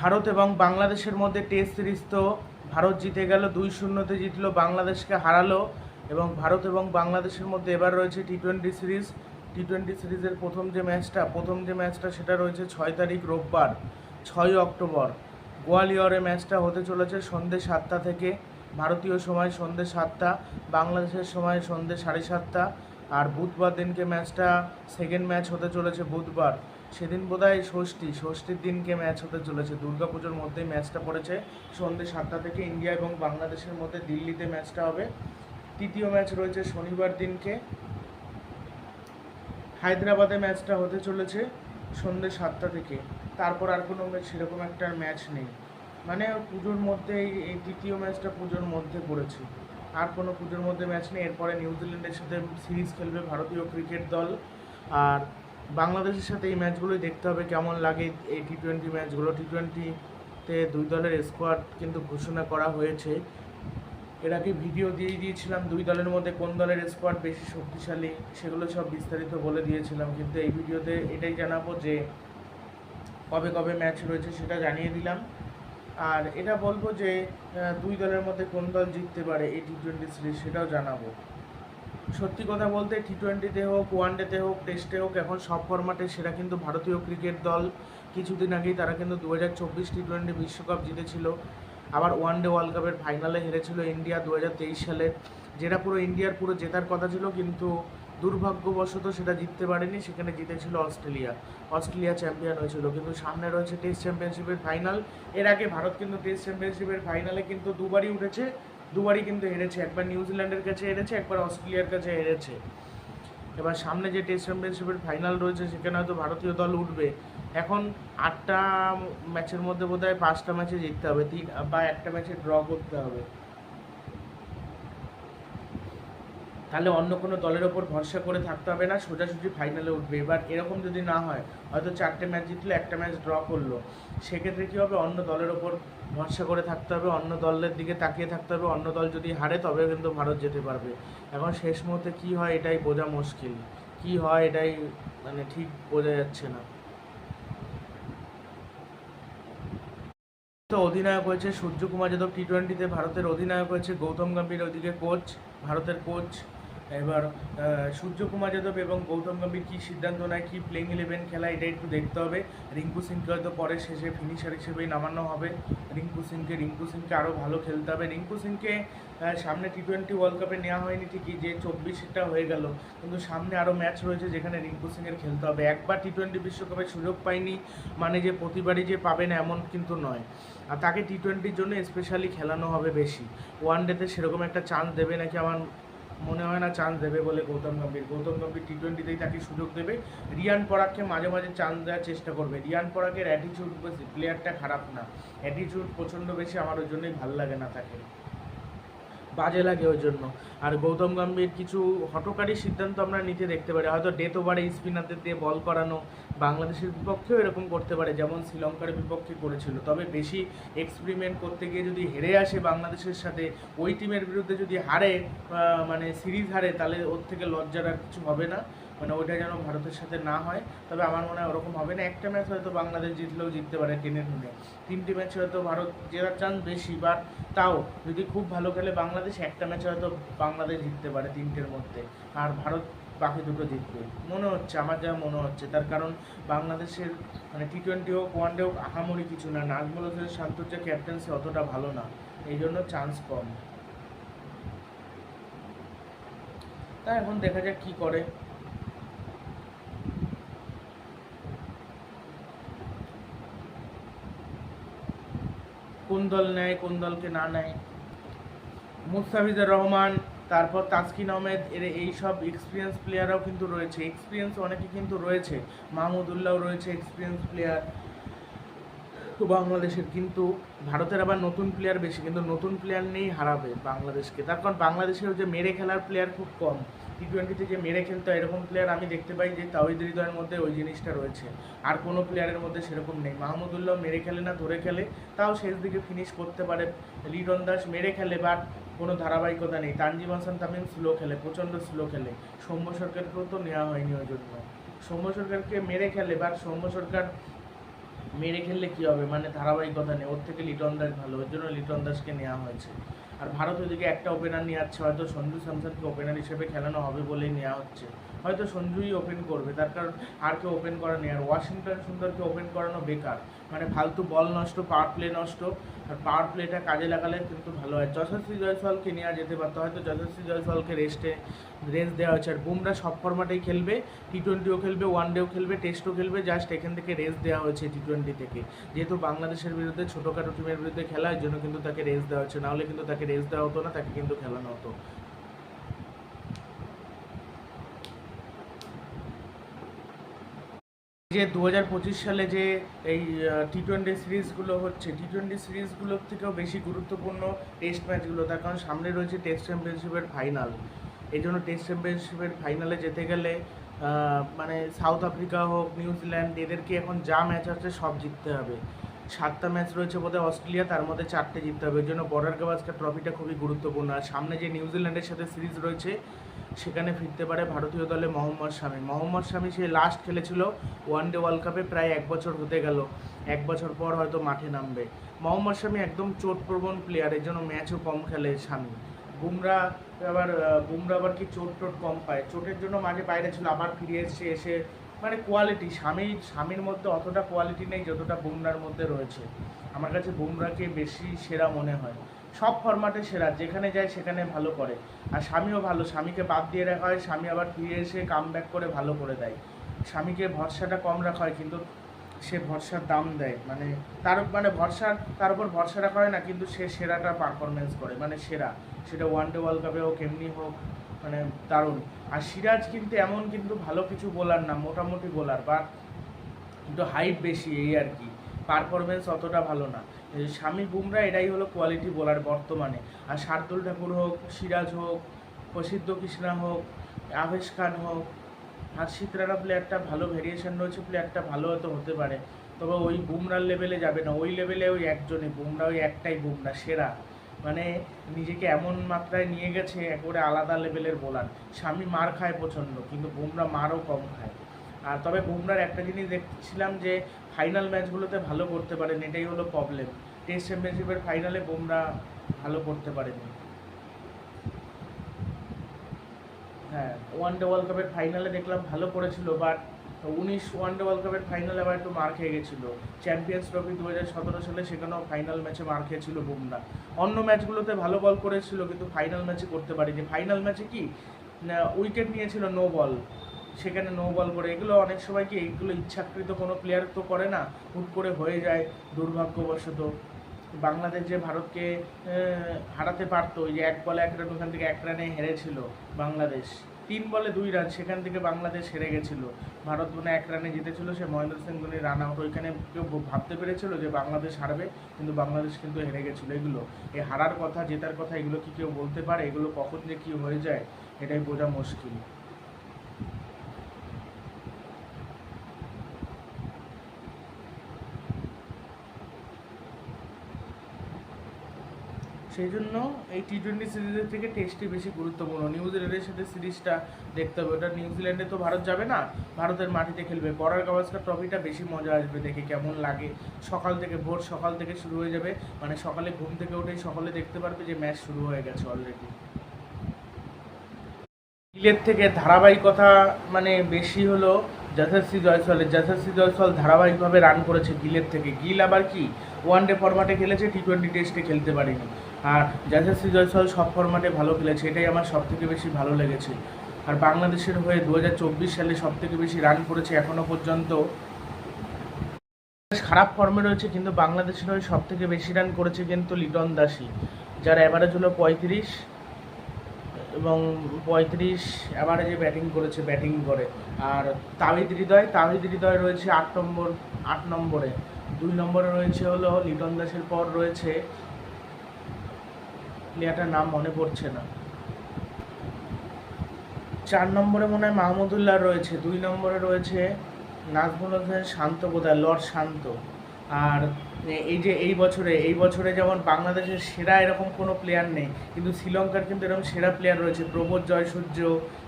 ভারত এবং বাংলাদেশের মধ্যে টেস্ট সিরিজ তো ভারত জিতে গেল দুই শূন্যতে জিতলো, বাংলাদেশকে হারালো এবং ভারত এবং বাংলাদেশের মধ্যে এবার রয়েছে T twenty series T twenty সিরিজের প্রথম যে ম্যাচটা প্রথম যে ম্যাচটা সেটা রয়েছে ছয় তারিখ রোববার ছয় অক্টোবর। গোয়ালিয়রে ম্যাচটা হতে চলেছে সন্ধ্যে সাতটা থেকে। ভারতীয় সময় সন্ধ্যে সাতটা, বাংলাদেশের সময় সন্ধ্যে সাড়ে সাতটা। আর বুধবার দিনকে ম্যাচটা সেকেন্ড ম্যাচ হতে চলেছে বুধবার। সেদিন বোধহয় ষষ্ঠী, ষষ্ঠীর দিনকে ম্যাচ হতে চলেছে। দুর্গাপুজোর মধ্যেই ম্যাচটা পড়েছে। সন্ধ্যে সাতটা থেকে ইন্ডিয়া এবং বাংলাদেশের মধ্যে দিল্লিতে ম্যাচটা হবে। তৃতীয় ম্যাচ রয়েছে শনিবার দিনকে। হায়দ্রাবাদে ম্যাচটা হতে চলেছে সন্ধ্যে সাতটা থেকে। তারপর আর কোনো সেরকম একটা ম্যাচ নেই। মানে পুজোর মধ্যে এই তৃতীয় ম্যাচটা পুজোর মধ্যে পড়েছে। আর কোনো পুজোর মধ্যে ম্যাচ নেই। এরপরে নিউজিল্যান্ডের সাথে সিরিজ খেলবে ভারতীয় ক্রিকেট দল। আর বাংলাদেশের সাথে এই ম্যাচগুলোই দেখতে হবে, কেমন লাগে এই টি টোয়েন্টি ম্যাচগুলো। টি টোয়েন্টিতে দুই দলের স্কোয়াড কিন্তু ঘোষণা করা হয়েছে। এর আগে ভিডিও দিয়ে দিয়েছিলাম দুই দলের মধ্যে কোন দলের স্কোয়াড বেশি শক্তিশালী, সেগুলো সব বিস্তারিত বলে দিয়েছিলাম। কিন্তু এই ভিডিওতে এটাই জানাব যে কবে কবে ম্যাচ রয়েছে সেটা জানিয়ে দিলাম। আর এটা বলব যে দুই দলের মধ্যে কোন দল জিততে পারে এই টি টোয়েন্টি সিরিজ সেটাও জানাব। সত্যি কথা বলতে টি টোয়েন্টিতে হোক ওয়ান ডেতে হোক টেস্টে হোক, এখন সব ফরম্যাটে সেটা কিন্তু ভারতীয় ক্রিকেট দল। কিছুদিন আগেই তারা কিন্তু দু হাজার চব্বিশ টি টোয়েন্টি বিশ্বকাপ জিতেছিল। আবার ওয়ান ডে ওয়ার্ল্ড কাপের ফাইনালে হেরেছিল ইন্ডিয়া দু হাজার তেইশ সালে। যেটা পুরো ইন্ডিয়ার পুরো জেতার কথা ছিল, কিন্তু দুর্ভাগ্যবশত সেটা জিততে পারেনি। সেখানে জিতেছিল অস্ট্রেলিয়া। অস্ট্রেলিয়া চ্যাম্পিয়ন হয়েছিল। কিন্তু সামনে রয়েছে টেস্ট চ্যাম্পিয়নশিপের ফাইনাল এর আগে ভারত কিন্তু টেস্ট চ্যাম্পিয়নশিপের ফাইনালে কিন্তু দুবারই উঠেছে। দুবারই কিন্তু হেরেছে। একবার নিউজিল্যান্ডের কাছে হেরেছে, একবার অস্ট্রেলিয়ার কাছে হেরেছে। এবার সামনে যে টেস্ট চ্যাম্পিয়নশিপের ফাইনাল রয়েছে, সেখানে হয়তো ভারতীয় দল উঠবে। এখন আটটা ম্যাচের মধ্যে বোধ হয় পাঁচটা ম্যাচে জিততে হবে। তিন, বা একটা ম্যাচে ড্র করতে হবে। তাহলে অন্য কোনো দলের ওপর ভরসা করে থাকতে হবে না, সোজাসুজি ফাইনালে উঠবে। এবার এরকম যদি না হয়, হয়তো চারটে ম্যাচ জিতলো একটা ম্যাচ ড্র করল। সেক্ষেত্রে কী হবে? অন্য দলের ওপর ভরসা করে থাকতে হবে, অন্য দলের দিকে তাকিয়ে থাকতে হবে, অন্য দল যদি হারে তবে কিন্তু ভারত যেতে পারবে। এখন শেষ মুহূর্তে কী হয় এটাই বোঝা মুশকিল। কী হয় এটাই মানে ঠিক বোঝা যাচ্ছে না। তো অধিনায়ক হয়েছে সূর্যকুমার যাদব টি টোয়েন্টিতে ভারতের অধিনায়ক হয়েছে গৌতম গম্ভীর ওদিকে কোচ ভারতের কোচ এবার সূর্যকুমার যাদব এবং গৌতম গম্ভীর কী সিদ্ধান্ত নেয়? কী প্লেইং ইলেভেন খেলা? এটা একটু দেখতে হবে। রিঙ্কু সিংকে হয়তো পরে শেষে ফিনিশার হিসেবেই নামানো হবে। রিঙ্কু সিংকে রিঙ্কু সিংকে আরও ভালো খেলতে হবে। রিঙ্কু সিংকে সামনে টি টোয়েন্টি ওয়ার্ল্ড কাপে নেওয়া হয়নি ঠিকই, যে চব্বিশটা হয়ে গেল। কিন্তু সামনে আরও ম্যাচ রয়েছে যেখানে রিঙ্কু সিংয়ের খেলতে হবে। একবার টি টোয়েন্টি বিশ্বকাপের সুযোগ পায়নি মানে যে প্রতিবারই যে পাবেন এমন কিন্তু নয়। আর তাকে টি টোয়েন্টির জন্য স্পেশালি খেলানো হবে বেশি। ওয়ান ডেতে সেরকম একটা চান্স দেবে নাকি আমার মনে হয় না চান্স দেবে বলে গৌতম গম্ভীর। গৌতম গম্ভীর টি টোয়েন্টিতেই তাকে সুযোগ দেবে। রিয়ান পরাগকে মাঝে মাঝে চান্স দেওয়ার চেষ্টা করবে। রিয়ান পরাকের অ্যাটিচিউড প্লেয়ারটা খারাপ না। অ্যাটিচিউড প্রচণ্ড বেশি আমার ওই জন্যই ভালো লাগে না তাকে। বাজে লাগে ওই জন্য। আর গৌতম গম্ভীর কিছু হটকারী সিদ্ধান্ত আমরা নিতে দেখতে পারি। হয়তো ডেথ ওভারে স্পিনারদের দিয়ে বল করানো বাংলাদেশের বিপক্ষেও এরকম করতে পারে, যেমন শ্রীলঙ্কার বিপক্ষে করেছিল। তবে বেশি এক্সপেরিমেন্ট করতে গিয়ে যদি হেরে আসে বাংলাদেশের সাথে, ওই টিমের বিরুদ্ধে যদি হারে মানে সিরিজ হারে, তাহলে ওর থেকে লজ্জার আর কিছু হবে না। মানে ওইটা যেন ভারতের সাথে না হয়, তবে আমার মনে হয় ওরকম হবে না। একটা ম্যাচ হয়তো বাংলাদেশ জিতলেও জিততে পারে টেনে টুনে তিনটি ম্যাচ হয়তো ভারত জেতার চান্স বেশি বাট তাও যদি খুব ভালো খেলে বাংলাদেশ, একটা ম্যাচে হয়তো বাংলাদেশ জিততে পারে তিনটের মধ্যে। আর ভারত বাকি দুটো জিতবে। মনে হচ্ছে, আমার যা মনে হচ্ছে, তার কারণ বাংলাদেশের মানে টি টোয়েন্টি হোক ওয়ান ডে হোক, আহামরি কিছু না। নাজমুল হোসেন শান্তর যে ক্যাপ্টেন্সি অতটা ভালো না। এই জন্য চান্স কম। তা এখন দেখা যাক কি করে। কোন দল নেয়, কোন দলকে না নেয়। মুস্তাফিজুর রহমান, তারপর তাসকিন আহমেদ, এর এই সব এক্সপিরিয়েন্স প্লেয়াররাও কিন্তু রয়েছে। এক্সপিরিয়েন্স অনেকে কিন্তু রয়েছে। মাহমুদুল্লাহও রয়েছে এক্সপিরিয়েন্স প্লেয়ার বাংলাদেশের, কিন্তু ভারতের আবার নতুন প্লেয়ার বেশি, কিন্তু নতুন প্লেয়ার নেই হারাবে বাংলাদেশকে। তার কারণ বাংলাদেশের যে মেরে খেলার প্লেয়ার খুব কম। টি টোয়েন্টিতে যে মেরে খেলতে হয় এরকম প্লেয়ার আমি দেখতে পাই যে তাওহিদ হৃদয়ের মধ্যে ওই জিনিসটা রয়েছে। আর কোনো প্লেয়ারের মধ্যে সেরকম নেই। মাহমুদুল্লাহ মেরে খেলে না, ধরে খেলে, তাও শেষ দিকে ফিনিশ করতে পারে। লিটন দাস মেরে খেলে বাট কোনো ধারাবাহিকতা নেই। তানজিম হাসান তামিম স্লো খেলে, প্রচণ্ড স্লো খেলে। সৌম্য সরকারকেও তো নেওয়া হয়নি ওই জন্য। সৌম্য সরকারকে মেরে খেলে বা সৌম্য সরকার মেরে খেললে কী হবে? মানে ধারাবাহিকতা নেই। ওর থেকে লিটন দাস ভালো। ওর জন্য লিটন দাসকে নেওয়া হয়েছে। আর ভারত ওদিকে একটা ওপেনার নিয়ে যাচ্ছে, হয়তো সঞ্জু স্যামসনকে ওপেনার হিসেবে খেলানো হবে বলেই নেওয়া হচ্ছে। হয়তো সঞ্জুই ওপেন করবে, তার কারণ আর কেউ ওপেন করা নেই আর ওয়াশিংটন সুন্দরকে ওপেন করানো বেকার। মানে ফালতু বল নষ্ট পাওয়ার প্লে নষ্ট। আর পাওয়ার প্লেটা কাজে লাগালে কিন্তু ভালো হয়। যশস্বী জয়সওয়ালকে নেওয়া যেতে পারতো, হয়তো যশস্বী জয়সওয়ালকে রেস্টে রেস্ট দেওয়া হচ্ছে আর বুমরা সব ফরম্যাটেই খেলবে টি টোয়েন্টিও খেলবে ওয়ান ডেও খেলবে টেস্টও খেলবে জাস্ট এখান থেকে রেস্ট দেওয়া হয়েছে টি টোয়েন্টি থেকে। যেহেতু বাংলাদেশের বিরুদ্ধে, ছোটোখাটো টিমের বিরুদ্ধে খেলার জন্য কিন্তু তাকে রেস্ট দেওয়া হচ্ছে। নাহলে কিন্তু তাকে রেস্ট দেওয়া হতো না, তাকে কিন্তু খেলানো হতো। যে দু হাজার পঁচিশ সালে যে এই টি টোয়েন্টি সিরিজগুলো হচ্ছে টি টোয়েন্টি সিরিজগুলোর থেকেও বেশি গুরুত্বপূর্ণ টেস্ট ম্যাচগুলো তার কারণ সামনে রয়েছে টেস্ট চ্যাম্পিয়নশিপের ফাইনাল এই জন্য টেস্ট চ্যাম্পিয়নশিপের ফাইনালে যেতে গেলে মানে সাউথ আফ্রিকা হোক নিউজিল্যান্ড এদেরকে এখন যা ম্যাচ আছে সব জিততে হবে। সাতটা ম্যাচ রয়েছে বোধহয় অস্ট্রেলিয়া, তার মধ্যে চারটে জিততে হবে। এর জন্য বর্ডার গাভাস্কার ট্রফিটা খুবই গুরুত্বপূর্ণ। আর সামনে যে নিউজিল্যান্ডের সাথে সিরিজ রয়েছে, সেখানে ফিরতে পারে ভারতীয় দলে মোহাম্মদ শামি। মোহাম্মদ শামি সে লাস্ট খেলেছিল ওয়ান ডে ওয়ার্ল্ড কাপে প্রায় এক বছর হতে গেল। এক বছর পর হয়তো মাঠে নামবে। মোহাম্মদ শামি একদম চোটপ্রবণ প্লেয়ার এর জন্য ম্যাচও কম খেলে শামি। বুমরা আবার বুমরা আবার কি চোট টোট কম পায়? চোটের জন্য মাঝে বাইরে ছিল, আবার ফিরে এসছে এসে মানে কোয়ালিটি স্বামী স্বামীর মধ্যে অতটা কোয়ালিটি নেই যতটা বুমরার মধ্যে রয়েছে। আমার কাছে বুমরাকে বেশি সেরা মনে হয়। সব ফরম্যাটে সেরা, যেখানে যায় সেখানে ভালো করে। আর স্বামীও ভালো, স্বামীকে বাদ দিয়ে রাখা হয়, স্বামী আবার ফিরে এসে কাম করে ভালো করে দেয়। স্বামীকে ভরসাটা কম রাখা হয়, কিন্তু সে ভরসার দাম দেয়। মানে তার মানে ভরসার, তার উপর ভরসা রাখা হয় না, কিন্তু সে সেরাটা পারফরমেন্স করে মানে সেরা। সেটা ওয়ান ডে ওয়ার্ল্ড কাপে হোক, এমনি হোক মানে দারুণ। আর সিরাজ কিন্তু এমন, কিন্তু ভালো কিছু বোলার না, মোটামুটি বোলার বা কিন্তু হাইট বেশি এই আর কি। পারফরমেন্স অতটা ভালো না। স্বামী বুমরা, এটাই হলো কোয়ালিটি বোলার বর্তমানে। আর শার্দুল ঠাকুর হোক, সিরাজ হোক, প্রসিদ্ধ কৃষ্ণা হোক আভেশ খান হোক হার্ষিত রানা প্লেয়ারটা ভালো ভেরিয়েশন রয়েছে প্লেয়ারটা ভালো হয়তো হতে পারে। তবে ওই বুমরার লেভেলে যাবে না। ওই লেভেলে ওই একজনই, বুমরা ওই একটাই বুমরা, সেরা। মানে নিজেকে এমন মাত্রায় নিয়ে গেছে, একবারে আলাদা লেভেলের বোলার স্বামী মার খায় প্রচণ্ড, কিন্তু বুমরা মারও কম খায়। আর তবে বুমরার একটা জিনিস দেখছিলাম যে ফাইনাল ম্যাচগুলোতে ভালো করতে পারেন, এটাই হলো প্রবলেম টেস্ট চ্যাম্পিয়নশিপের ফাইনালে বুমরা ভালো করতে পারেনি। হ্যাঁ ওয়ান ডে ওয়ার্ল্ড কাপের ফাইনালে দেখলাম ভালো করেছিল বাট উনিশ ওয়ান ডে ওয়ার্ল্ড কাপের ফাইনালে আবার একটু মার খেয়ে গেছিল। চ্যাম্পিয়ন্স ট্রফি দু হাজার সতেরো সালে সেখানেও ফাইনাল ম্যাচে মার খেয়েছিল বুমরা। অন্য ম্যাচগুলোতে ভালো বল করেছিল, কিন্তু ফাইনাল ম্যাচে করতে পারেনি। ফাইনাল ম্যাচে কি? উইকেট নিয়েছিল নো বল সেখানে নো বল করে। এগুলো অনেক সময় কি, এগুলো ইচ্ছাকৃত কোনো প্লেয়ার তো করে না। হুট করে হয়ে যায়, দুর্ভাগ্যবশত। বাংলাদেশ যে ভারতকে হারাতে পারতো ওই যে এক বলে এক রান, ওখান থেকে এক রানে হেরেছিল বাংলাদেশ। তিন বলে দুই রান, সেখান থেকে বাংলাদেশ হেরে গেছিল। ভারত মানে এক রানে জিতেছিল, সে মহেন্দ্র সিং ধোনি রান আউট ওইখানে কেউ ভাবতে পেরেছিল যে বাংলাদেশ হারবে, কিন্তু বাংলাদেশ কিন্তু হেরে গেছিল। এগুলো এই হারার কথা, জেতার কথা, এগুলো কি কেউ বলতে পারে? এগুলো কখন যে কী হয়ে যায়, এটাই বোঝা মুশকিল। সেই জন্য এই টি টোয়েন্টি সিরিজের থেকে টেস্টই বেশি গুরুত্বপূর্ণ। নিউজিল্যান্ডের সাথে সিরিজটা দেখতে হবে। ওটা নিউজিল্যান্ডে তো ভারত যাবে না, ভারতের মাটিতে খেলবে। বর্ডার গাভাস্কার ট্রফিটা বেশি মজা আসবে দেখে, কেমন লাগে। সকাল থেকে, ভোর সকাল থেকে শুরু হয়ে যাবে। মানে সকালে ঘুম থেকে উঠেই সকালে দেখতে পারবে যে ম্যাচ শুরু হয়ে গেছে অলরেডি গিলের থেকে ধারাবাহিকতা মানে বেশি হলো যশস্বী জয়সওয়ালের। যশস্বী জয়সল ধারাবাহিকভাবে রান করেছে গিলের থেকে। গিল আবার কি? ওয়ান ডে ফরম্যাটে খেলেছে টি টোয়েন্টি টেস্টে খেলতে পারেনি। আর যশস্বী জয়সওয়াল সব ফরম্যাটে ভালো খেলেছে, এটাই আমার সব থেকে বেশি ভালো লেগেছে। আর বাংলাদেশের হয়ে দু হাজার চব্বিশ সালে সব থেকে বেশি রান করেছে এখনও পর্যন্ত। খারাপ ফর্মে রয়েছে, কিন্তু বাংলাদেশের হয়ে সব থেকে বেশি রান করেছে কিন্তু লিটন দাসী, যার অ্যাভারেজ হলো পঁয়ত্রিশ এবং পঁয়ত্রিশ অ্যাভারেজে ব্যাটিং করেছে ব্যাটিং করে। আর তাহিদ হৃদয় তাহিদ হৃদয় রয়েছে আট নম্বর, আট নম্বরে। দুই নম্বরে রয়েছে হলো লিটন দাসের পর রয়েছে প্লেয়ারটার নাম মনে পড়ছে না। চার নম্বরে মনে হয় মাহমুদুল্লাহ রয়েছে, দুই নম্বরে রয়েছে নাজমুল হোসেন শান্ত বোধহয় লর্ড শান্ত। আর এই যে এই বছরে এই বছরে যেমন বাংলাদেশের সেরা এরকম কোনো প্লেয়ার নেই, কিন্তু শ্রীলঙ্কার কিন্তু এরকম সেরা প্লেয়ার রয়েছে। প্রবোধ জয়সূর্য,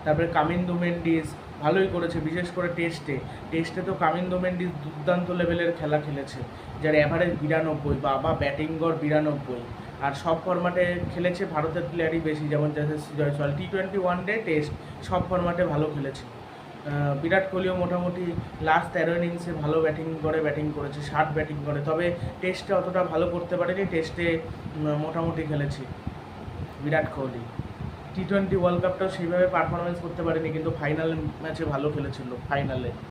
তারপরে কামিন্দু মেন্ডিস, ভালোই করেছে, বিশেষ করে টেস্টে। টেস্টে তো কামিন্দো মেন্ডিস দুর্দান্ত লেভেলের খেলা খেলেছে, যার অ্যাভারেজ বিরানব্বই বা ব্যাটিং গড় বিরানব্বই। আর সব ফরম্যাটে খেলেছে ভারতের প্লেয়ারই বেশি, যেমন Yashasvi Jaiswal. T twenty one day test সব ফরম্যাটে ভালো খেলেছে। বিরাট কোহলিও মোটামুটি লাস্ট তেরো ইনিংসে ভালো ব্যাটিং করে ব্যাটিং করেছে ষাট ব্যাটিং করে। তবে টেস্টে অতটা ভালো করতে পারেনি টেস্টে মোটামুটি খেলেছে Virat Kohli. T twenty world কাপটাও সেইভাবে পারফরমেন্স করতে পারেনি, কিন্তু ফাইনাল ম্যাচে ভালো খেলেছিল ফাইনালে